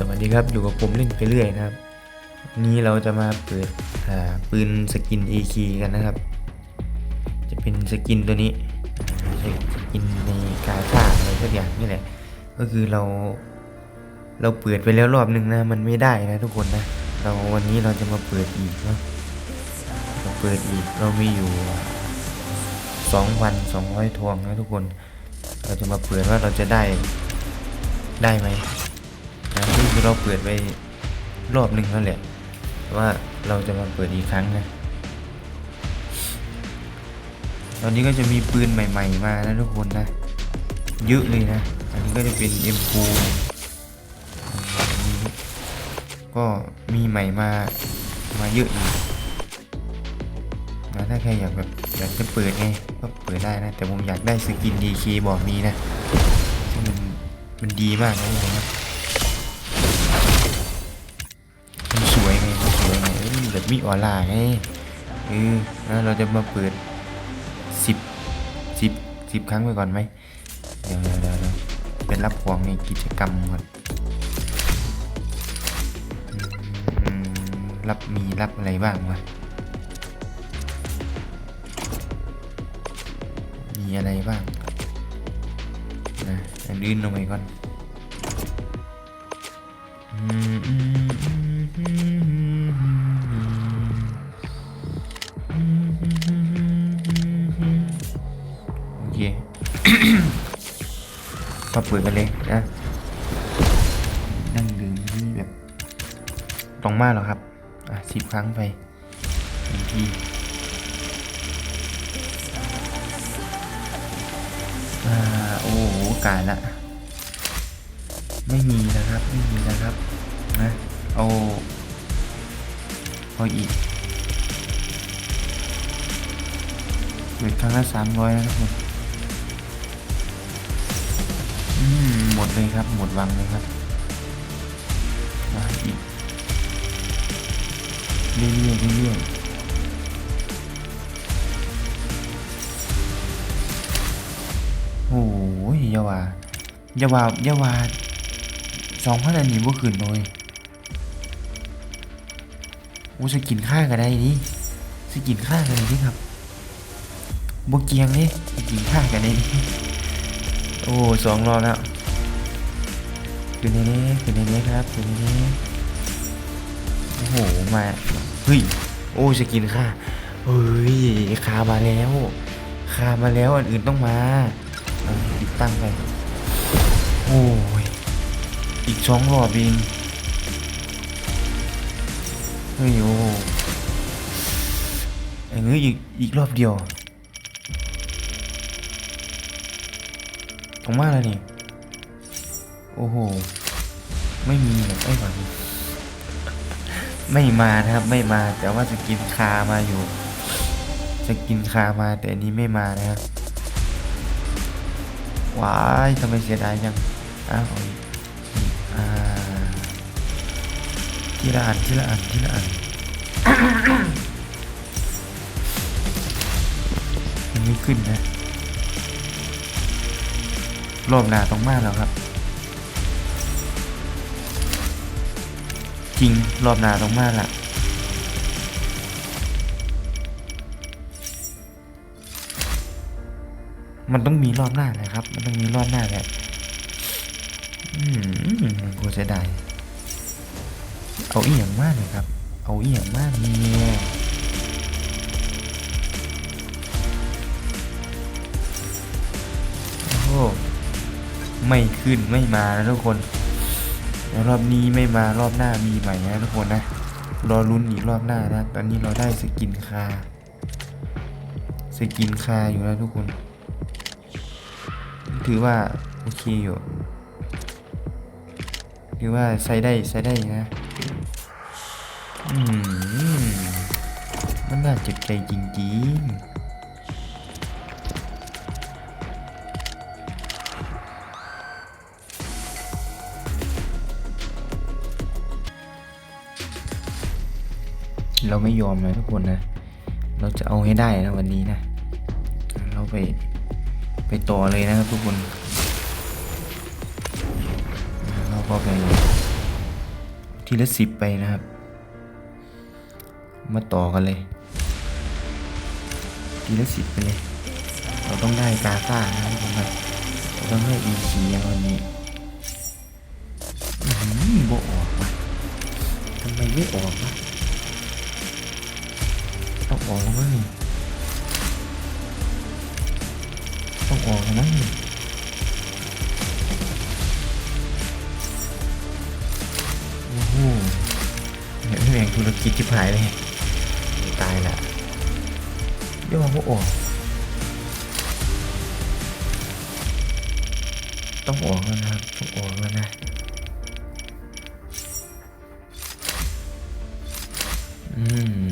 สวัสดีครับอยู่กับผมเล่นไปเรื่อยนะครับ นี้เราจะมาเปิดปืนสกิน AK กันนะครับ จะเป็นสกินตัวนี้สกินในกาชาอะไรสักอย่างนี่แหละ ก็คือเรา เราเปิดไปแล้วรอบหนึ่งนะมันไม่ได้นะทุกคนนะ เราวันนี้เราจะมาเปิดอีกเนาะเราเปิดอีกเรามีอยู่สองพันสองร้อยทวงนะทุกคน เราจะมาเปิดว่าเราจะได้ได้ไหม ที่เราเปิดไปรอบหนึ่งแล้วแหละว่าเราจะมาเปิดอีกครั้งนะตอนนี้ก็จะมีปืนใหม่ ๆ มานะทุกคนนะเยอะเลยนะอันนี้ก็จะเป็น M4 อันนี้ก็มีใหม่มามาเยอะอีกนะถ้าใครอยากแบบอยากจะเปิดไงก็เปิดได้นะ แต่ผมอยากได้สกิน DK บอกมีนะซึ่งมันมันดีมากนะทุกคนนะ มันแบบมีออร่าไงเออแล้วเราจะมาเปิดสิบสิบสิบครั้งไปก่อนไหมเดี๋ยวเดี๋ยวเดี๋ยวเป็นรับของในกิจกรรมก่อนรับมีรับอะไรบ้างวะมีอะไรบ้างนะอันอื่นลงไปก่อนโมาเปิดกันเลยนะนั่งดื่มที่แบบตรงมากหรอครับ อะสิบครั้งไปหนึ่งทีอ่าโอ้โหกาดละไม่มีนะครับ ไม่มีนะครับ นะ เอาเอาอีกเปิดครั้งละสามร้อยนะครับผม หมดเลยครับ หมดวังเลยครับมาอีกเรื่อยๆเรื่อยๆโอ้ยยาวายาวายาวาสองพันอันนี้ว่าขึ้นเลยโอ้สกินค่ากันได้นี่สกินค่ากันได้นี่ครับบวกเกียงนี่สกินค่ากันได้นี่ โอ้สองรอบแล้วขึ้นในนี้ขึ้นในนี้ครับขึ้นในนี้โอ้โหมาเฮ้ยโอ้สกินค่าเฮ้ยคามาแล้วคามาแล้วอันอื่นต้องมาติดตั้งไปโอ้ยอีกสองรอบเองเฮ้ยโอ้ไอ้เงี้ยอีกอีกรอบเดียว ตรงมากเลยนี่โอ้โห ไม่มีแบบไอ้หวังไม่มานะครับ ไม่มา แต่ว่าจะกินคามาอยู่จะกินคามาแต่อันนี้ไม่มานะครับว้ายทำไมเสียดายจังอ้าวเอาอีกอ่าทีละอันทีละอันทีละอันยังไม่ขึ้นนะ รอบหน้าต้องมากแล้วครับ จริงรอบหน้าต้องมากละมันต้องมีรอบหน้าแหละครับ มันต้องมีรอบหน้าแหละอืมกูจะได้เอาอียงมากเลยครับ เอาอียงมากเนี่ย ไม่ขึ้นไม่มานะทุกคนเดี๋ยวรอบนี้ไม่มารอบหน้ามีใหม่นะทุกคนนะรอลุ้นอีกรอบหน้านะ ตอนนี้เราได้สกินคาสกินคาอยู่แล้วทุกคน ถือว่าโอเคอยู่คือว่าใช้ได้ใช้ได้นะ อืม มันน่าเจ็บใจจริงๆ เราไม่ยอมนะทุกคนนะ เราจะเอาให้ได้นะวันนี้นะ เราไปไปต่อเลยนะครับทุกคน เราก็ไปทีละสิบไปนะครับ มาต่อกันเลย ทีละสิบไปเลย เราต้องได้กาซ่านะครับทุกคนเราต้องได้อีคีอย่างวันนี้อืมบ่ออกวะทำไมไม่ออกวะ ออกแล้วมั้งต้องออกแล้วมั้งโอ้โหแม่งธุรกิจที่หายเลยตายละย่อบ่ออก ต้องออกแล้วนะครับต้องออกแล้วนะอืม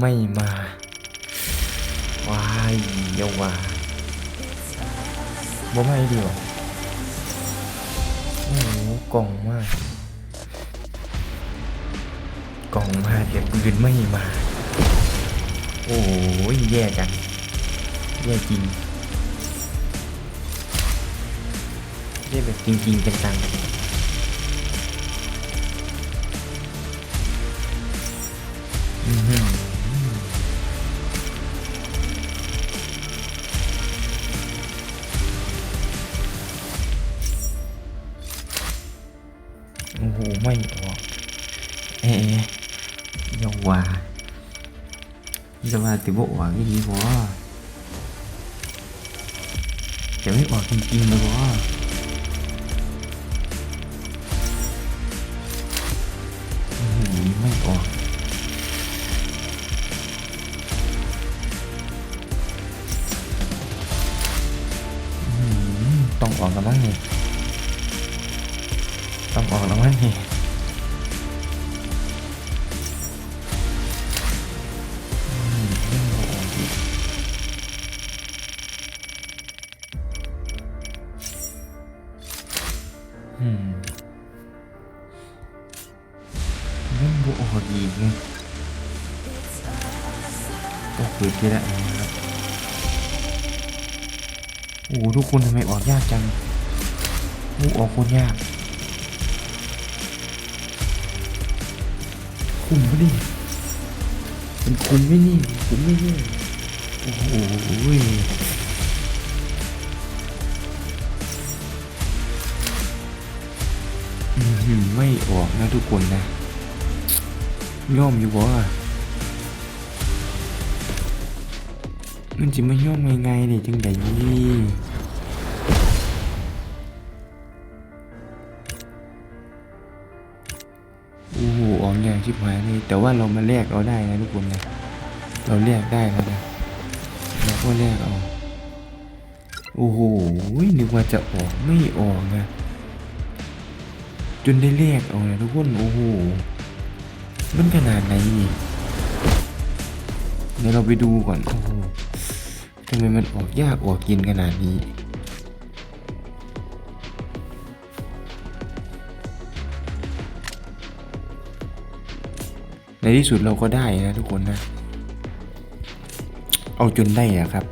ไม่มาว้ายเยาว่าบ่ไม่เดียวโอ้โหกล่องมากกล่องมากแต่ปืนไม่มา โอ้ยแย่จังแย่จริงแย่แบบจริงๆจังอือ ติบ่ออกนี่ดีบ่จะไม่ออกจริงๆเลยบ่อื้ ก็เปิดไปแล้วนะครับโอ้โหทุกคนทำไมออกยากจังโอ้ออกคนยากคุมพอดีมันคุมไม่นี่คุมไม่นี่โอ้โหอื้อหือไม่ออกนะทุกคนนะย่อมอยู่บ่ มันจะไม่ย่อมไงๆนี่ยจังไดนี่โอ้โหออกอย่างชิบหายเลยแต่ว่าเรามาแลกเอาได้นะทุกคนนะเราแลกได้แล้วนะเราก็แลกเอาโอ้โหนึกว่าจะออกไม่ออกนะจนได้แลกเอานะทุกคนโอ้โหมันขนาดไหนนี่เดี๋ยวเราไปดูก่อน โอ้โหำไมมันออกยากออกกินขนาดนี้ ในที่สุดเราก็ได้นะทุกคนนะ เอาจนได้อะครับ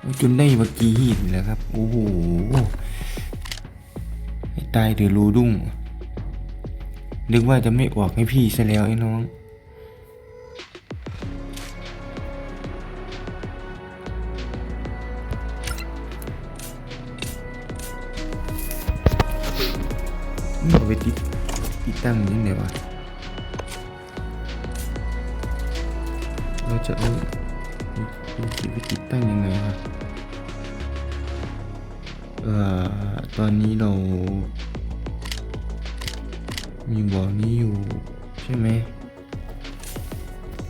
เอาจนได้เมื่อกี้หินแล้วครับ โอ้โหตายเดือรูดุ้งนึกว่าจะไม่ออกให้พี่ซะแล้วไอ้น้อง ตอนนี้เรา มีบอลนี้อยู่ ใช่ไหม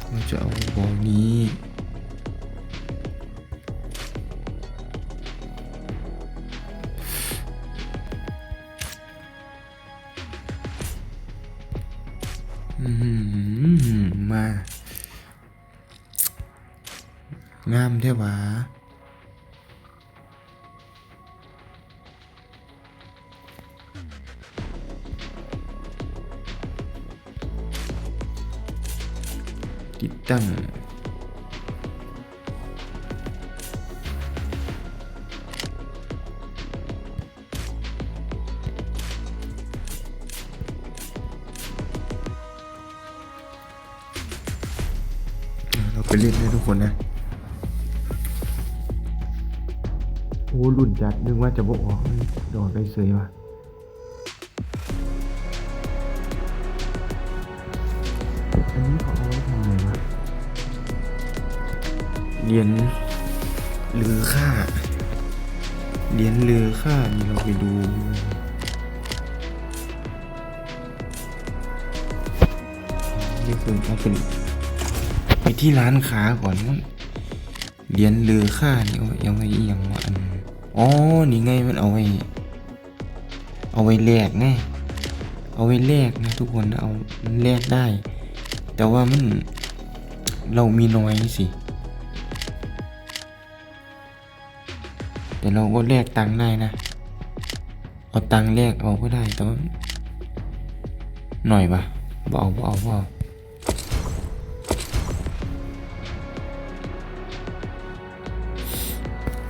เราจะเอาบอลนี้มา งามเท่หวา ตั้งเราไปเล่นให้ทุกคนนะ โอ้รุ่นจัดนึกว่าจะบอกออกโดดไปเสยว่ะ รียญเรือค่าเหรียญเรือค่านี่เราไปดูนี่คือเอาเป็นไปที่ร้านค้าก่อนมันเหรียญเรือค่านี่เอาไว้อย่างวะอันอ๋อนี่ไงมันเอาไว้ เอาไว้แลกไงเอาไว้แลกนะทุกคนเอาแลกได้ แต่ว่ามันเรามีน้อยสิ แต่เราก็แลกตังค์ได้นะ เอาตังค์แลกเอาก็ได้แต่ว่าหน่อยปะบ่เอาบ่เอาบ่เอา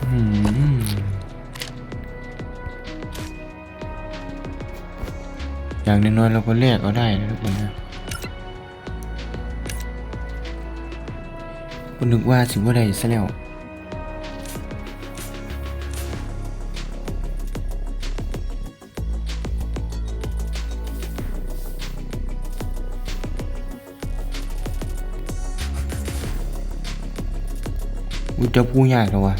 อืมอย่างน้อยๆเราก็เรียกเอาได้นะทุกคนนะคุณนึกว่าสิว่าได้ซะแล้ว อุยจะพูดยากแล้ววะ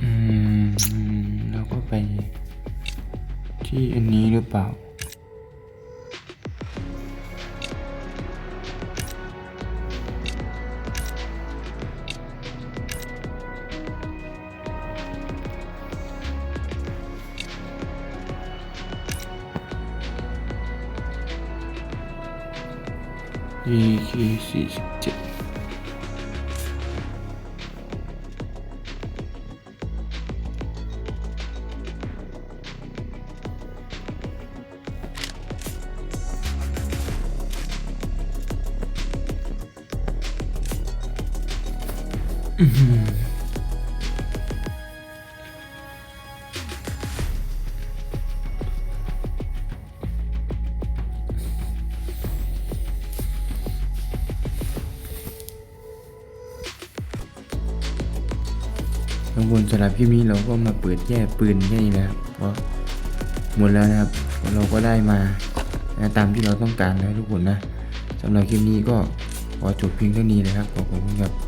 อืมแล้วก็ไปที่อันนี้หรือเปล่า EK สี่สิบ บนสำหรับคลิปนี้เราก็มาเปิดแย่ปืนแค่นี้นะครับเพราะหมดแล้วนะครับ เราก็ได้มาตามที่เราต้องการแล้วทุกคนนะสำหรับคลิปนี้ก็ขอจบเพียงเท่านี้นะครับขอบคุณครับ